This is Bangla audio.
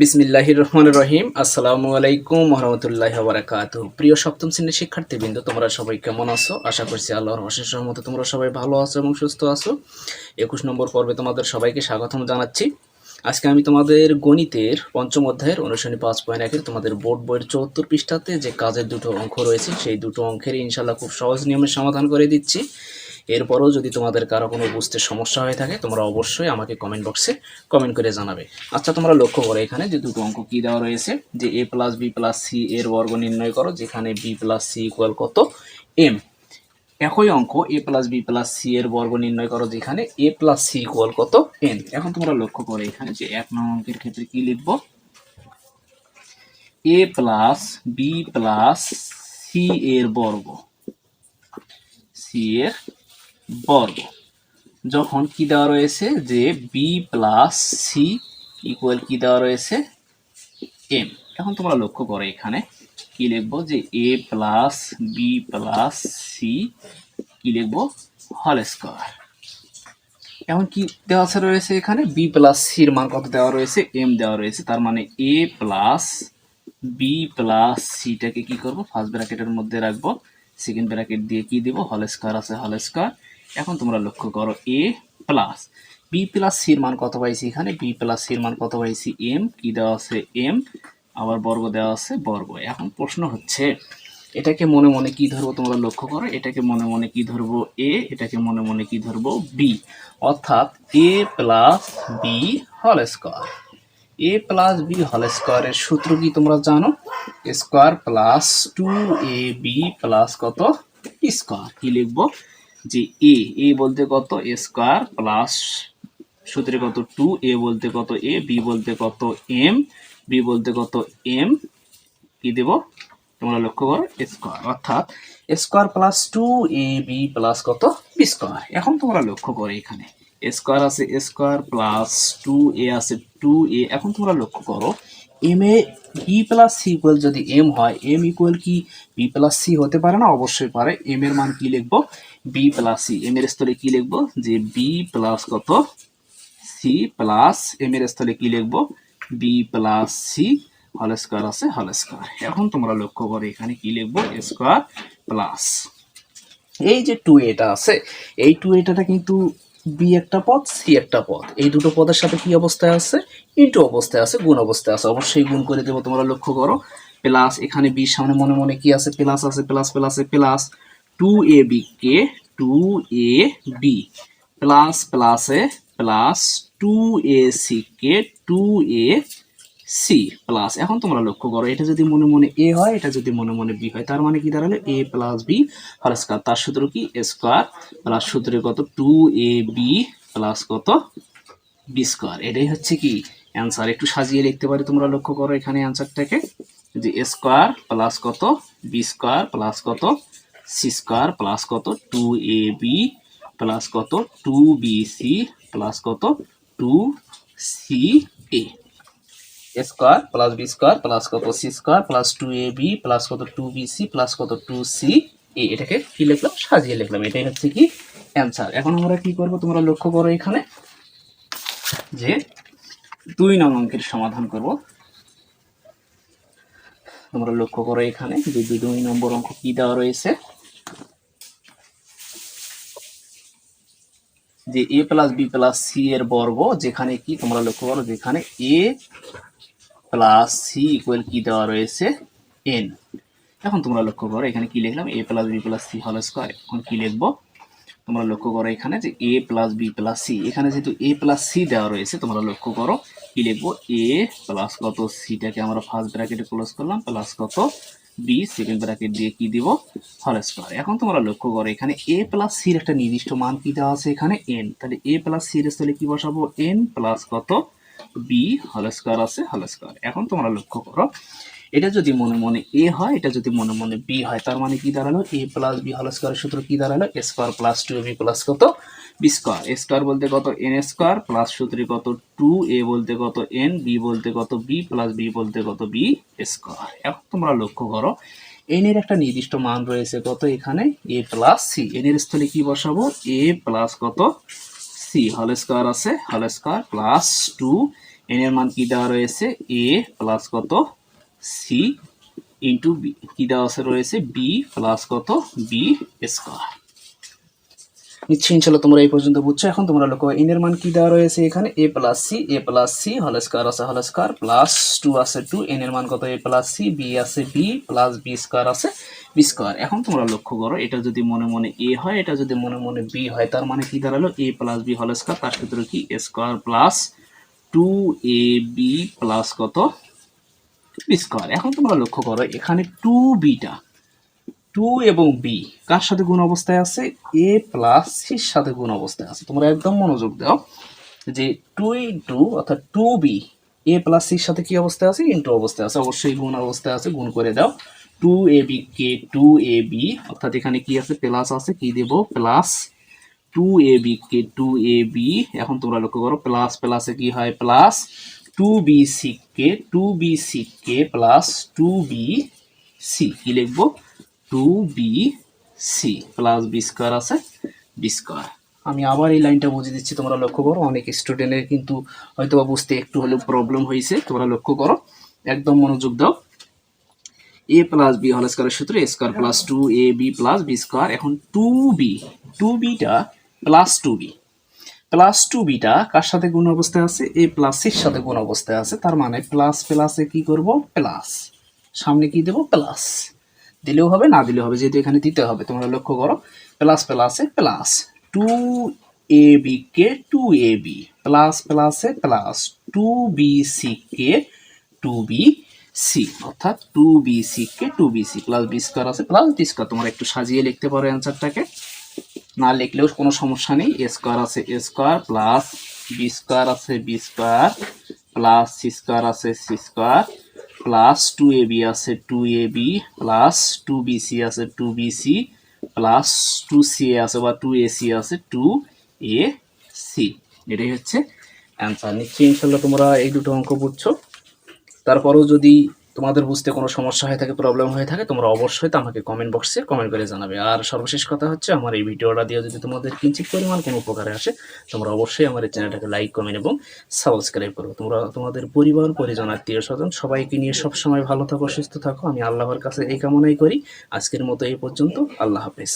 বিসমিল্লাহির রহমান রহিম আসসালামু আলাইকুম রহমতুল্লাহ বারাকাত প্রিয় সপ্তম শ্রেণির শিক্ষার্থীবৃন্দ, তোমরা সবাই কেমন আছো? আশা করছি আল্লাহর অশেষ রহমতে তোমরা সবাই ভালো আছো এবং সুস্থ আছো। একুশ নম্বর পর্বে তোমাদের সবাইকে স্বাগতম জানাচ্ছি। আজকে আমি তোমাদের গণিতের পঞ্চম অধ্যায়ের অনুশীলনী পাঁচ পয়েন্ট একের তোমাদের বোর্ড বইয়ের চৌত্তর পৃষ্ঠাতে যে কাজের দুটো অঙ্ক রয়েছে, সেই দুটো অঙ্কের ইনশাল্লাহ খুব সহজ নিয়মে সমাধান করে দিচ্ছি। এরপরও যদি তোমাদের কারও কোনো বুঝতে সমস্যা হয়ে থাকে, তোমরা অবশ্যই আমাকে কমেন্ট বক্সে কমেন্ট করে জানাবে। আচ্ছা তোমরা লক্ষ্য করো এখানে যে দুটো অঙ্ক কী দেওয়া রয়েছে, যে A plus B plus C এর বর্গ নির্ণয় করো, যেখানে বি প্লাস সি ইকুয়াল কত? এম একই অঙ্ক A plus B plus C এর বর্গ নির্ণয় করো, যেখানে এ প্লাস সি ইকুয়াল কত? এন এখন তোমরা লক্ষ্য করো এখানে যে এক নং অঙ্কের ক্ষেত্রে কি লিখব? A plus B plus C এর বর্গ। সি এর বর্গ যখন কি দেওয়া রয়েছে? যে বি প্লাস সি ইকুয়াল কি দেওয়া রয়েছে? এম এখন তোমরা লক্ষ্য করো এখানে কি লিখব? যে A plus B plus C কি লিখব? হল স্কোয়ার এখন কি দেওয়া আছে রয়েছে এখানে? বি প্লাস সির মান কত দেওয়া রয়েছে? এম দেওয়া রয়েছে। তার মানে এ প্লাস বি প্লাস সিটাকে কি করব? ফার্স্ট ব্র্যাকেটের মধ্যে রাখব। সেকেন্ড ব্র্যাকেট দিয়ে কি দিব? হল স্কোয়ার আছে হল স্কোয়ার এখন তোমরা লক্ষ্য করো এ প্লাস বি প্লাস সির মান কত পাইছি এখানে? বি প্লাস সির মান কত পাইছি? এম কি দেওয়া আছে? এম আবার বর্গ দেওয়া আছে বর্গ। এখন প্রশ্ন হচ্ছে, এটাকে মনে মনে কি ধরবো তোমরা লক্ষ্য করো? এটাকে মনে মনে কি ধরবো? এ এটাকে মনে মনে কি ধরবো? বি অর্থাৎ এ প্লাস বি হল স্কোয়ার এ প্লাস বি হল স্কোয়ারের সূত্র কি তোমরা জানো? Square plus two A B plus কত? স্কোয়ার কি লিখব? যে এ এ বলতে কত? এ স্কোয়ার প্লাস সূত্রে কত টু এ বলতে কত এ বি বলতে কত এম বি বলতে কত এম কি দেব? তোমরা লক্ষ্য করো স্কোয়ার অর্থাৎ square plus two A B plus কত? বি স্কোয়ার এখন তোমরা লক্ষ্য করো এখানে। স্কোয়ার আছে স্কোয়ার প্লাস টু এ আছে টু এ এখন তোমরা লক্ষ্য করো M A B plus C equal যদি এম হয় এম ইকুয়াল কি? বি প্লাস সি হতে পারে না? অবশ্যই পারে। এম এর মান কি লিখব? বি প্লাস সি এম এর স্থলে কি লিখব? যে বি প্লাস কত? সি প্লাস এম এর স্থলে কি লিখব? বি প্লাস সি হল স্কোয়ার আছে হল স্কোয়ার এখন তোমরা লক্ষ্য করো এখানে কি লিখব? স্কোয়ার প্লাস এই যে টু এটা আছে, এই টু এটাটা কিন্তু বি একটা পদ সি একটা পদ। এই দুটো পদের সাথে কি অবস্থায় আছে? ইন্টু অবস্থায় আছে, গুণ অবস্থায় আছে। অবশ্যই গুণ করে দেবো তোমরা লক্ষ্য করো। প্লাস এখানে বির সামনে মনে মনে কি আছে? প্লাস আছে প্লাস প্লাসে প্লাস টু এ বি কে টু এ বি প্লাস প্লাসে প্লাস টু এ সি কে টু এ সি প্লাস এখন তোমরা লক্ষ্য করো, এটা যদি মনে মনে এ হয়, এটা যদি মনে মনে বি হয়, তার মানে কি দাঁড়াল? এ প্লাস বি হল স্কোয়ার তার সূত্র কি? স্কোয়ার প্লাস সূত্রে কত? টু এ বি প্লাস কত? বি স্কোয়ার এটাই হচ্ছে কি? অ্যান্সার একটু সাজিয়ে লিখতে পারি তোমরা লক্ষ্য করো এখানে অ্যান্সারটাকে যে স্কোয়ার প্লাস কত? বি স্কোয়ার প্লাস কত? সি স্কোয়ার প্লাস কত? টু এ বি প্লাস কত? টু বি সি প্লাস কত? Two C A square plus B square plus কত? C square plus two A B plus কত? টু বি সি প্লাস কত? টু সি এ এটাকে কি লিখলাম? সাজিয়ে লিখলাম। এটাই হচ্ছে কি অ্যান্সার এখন আমরা কি করব? তোমরা লক্ষ্য করো এখানে যে দুই নং অঙ্কের সমাধান করব। তোমরা লক্ষ্য করো এখানে যে দুই নম্বর অঙ্ক কি দেওয়া রয়েছে? যে A plus B plus C এর বর্গ, যেখানে কি তোমরা লক্ষ্য করো, যেখানে এ প্লাস সি ইকুয়াল কি দেওয়া রয়েছে? এন। এখন তোমরা লক্ষ্য করো, এখানে কি লিখলাম? A plus B plus C হল স্কোয়ার এখন কি লিখব? তোমরা লক্ষ্য করো এখানে যে A plus B plus C এখানে যেহেতু এ প্লাস সি দেওয়া রয়েছে, তোমরা লক্ষ্য করো কি লিখব? এ প্লাস কত সিটাকে আমরা ফার্স্ট ব্র্যাকেটে ক্লোজ করলাম প্লাস কত বি সেকেন্ড ব্র্যাকেট দিয়ে কি দিব? হল স্কোয়ার এখন তোমরা লক্ষ্য করো এখানে এ প্লাস সির একটা নির্দিষ্ট মান কি দেওয়া আছে এখানে? এন তাহলে এ প্লাস সির স্থলে কি বসাবো? এন প্লাস কত? বি হল স্কোয়ার আছে হল স্কোয়ার এখন তোমরা লক্ষ্য করো এটা যদি মনে মনে এ হয়, এটা যদি মনে মনে বি হয়, তার মানে কি দাঁড়াল? এ প্লাস বি হল স্কোয়ারের সূত্র কি দাঁড়াল? A square plus two B plus কত? বি স্কোয়ার এ স্কোয়ার বলতে কত? এন স্কোয়ার প্লাস সূত্রে কত? টু এ বলতে কত এন বি বলতে কত বি প্লাস বি বলতে কত বি স্কোয়ার এখন তোমরা লক্ষ্য করো এন এর একটা নির্দিষ্ট মান রয়েছে কত এখানে? এ প্লাস সি এন এর স্থলে কি বসাবো? এ প্লাস কত? সি হল স্কোয়ার আছে। হল স্কোয়ার প্লাস টু এন এর মান কি দেওয়া রয়েছে? এ প্লাস কত? সি ইন্টু বি কি দেওয়া আছে রয়েছে? বি প্লাস কত? বি স্কোয়ার নিশ্চয়ই ইনশাল্লাহ তোমরা এই পর্যন্ত বুঝছ। এখন তোমরা লক্ষ্য এন এর মান কি দেওয়া রয়েছে এখানে? A plus C A plus C হল স্কোয়ার আছে হল স্কোয়ার প্লাস টু আছে টু এন এর মান কত? এ প্লাস সি বি আছে বি প্লাস বি স্কোয়ার আছে বি স্কোয়ার এখন তোমরা লক্ষ্য করো, এটা যদি মনে মনে এ হয়, এটা যদি মনে মনে বি হয়, তার মানে কি দাঁড়াল? এ প্লাস বি হল স্কোয়ার তার সূত্র কি? A square plus two A B plus কত? স্কোয়ার। এখন তোমরা লক্ষ্য করো, এখানে টু বিটা টু। এবং বি কার সাথে গুণ অবস্থায় আছে? এ প্লাস সির সাথে গুণ অবস্থায় আছে। তোমরা একদম মনোযোগ দাও যে টু ইন্টু অর্থাৎ টু বি এ প্লাস সির সাথে কি অবস্থায় আছে? ইন্টু অবস্থায় আছে। অবশ্যই গুণ অবস্থায় আছে। গুণ করে দাও। টু এ বি কে টু এ বি অর্থাৎ এখানে কি আছে? প্লাস আছে। কি দেব? প্লাস টু এ বি কে টু এ বি এখন তোমরা লক্ষ্য করো প্লাস প্লাসে কি হয়? প্লাস টু বি সি কে টু বি সি কে প্লাস টু বি সি কি লিখব? Two B C plus B square আছে বি স্কোয়ার আমি আবার এই লাইনটা বুঝিয়ে দিচ্ছি, তোমরা লক্ষ্য করো, অনেক স্টুডেন্টের কিন্তু হয়তো বুঝতে একটু হলেও প্রবলেম হয়েছে, তোমরা লক্ষ্য করো, একদম মনোযোগ দাও। এ প্লাস বি হল স্কোয়ারের সূত্র A square plus two A B plus B square এখন two B two beta plus two B plus two beta কার সাথে গুণ অবস্থায় আছে? এ প্লাস সির সাথে গুণ অবস্থায় আছে। তার মানে প্লাস প্লাসে কি করব? প্লাস সামনে কি দেব? প্লাস দিলেও হবে, না দিলেও হবে, যেহেতু এখানে দিতে হবে। তোমরা লক্ষ্য করো প্লাস প্লাসে প্লাস টু এ বি কে টু এ বি প্লাস প্লাসে প্লাস টু বি সি কে টু বি সি অর্থাৎ টু বি সি কে two B C plus B square আছে। প্লাস বি স্কোয়ার তোমরা একটু সাজিয়ে লিখতে পারো অ্যান্সারটাকে না লিখলেও কোনো সমস্যা নেই। এ স্কোয়ার আছে A square plus B square আছে B square plus C square আছে C square plus two A B আছে two A B plus two B C আছে two B C plus two C A আছে বা টু এ সি আছে টু এ সি এটাই হচ্ছে অ্যান্সার নিশ্চয়ই ইনশাল্লাহ তোমরা এই দুটো অঙ্ক বুঝছ। তারপরেও যদি তোমাদের বুঝতে কোনো সমস্যা হয়ে থাকে প্রবলেম হয়ে থাকে, তোমরা অবশ্যই তো আমাকে কমেন্ট বক্সে কমেন্ট করে জানাবে। আর সর্বশেষ কথা হচ্ছে, আমার এই ভিডিওটা দিয়ে যদি তোমাদের কিঞ্চিত পরিমাণ কোনো উপকারে আসে, তোমরা অবশ্যই আমার এই চ্যানেলটাকে লাইক কমেন্ট এবং সাবস্ক্রাইব করো তোমরা, তোমাদের পরিবার, পরিজন, আত্মীয় স্বজন সবাইকে নিয়ে সবসময় ভালো থাকো, সুস্থ থাকো। আমি আল্লাহর কাছে এই কামনাই করি। আজকের মতো এই পর্যন্ত। আল্লাহ হাফেজ।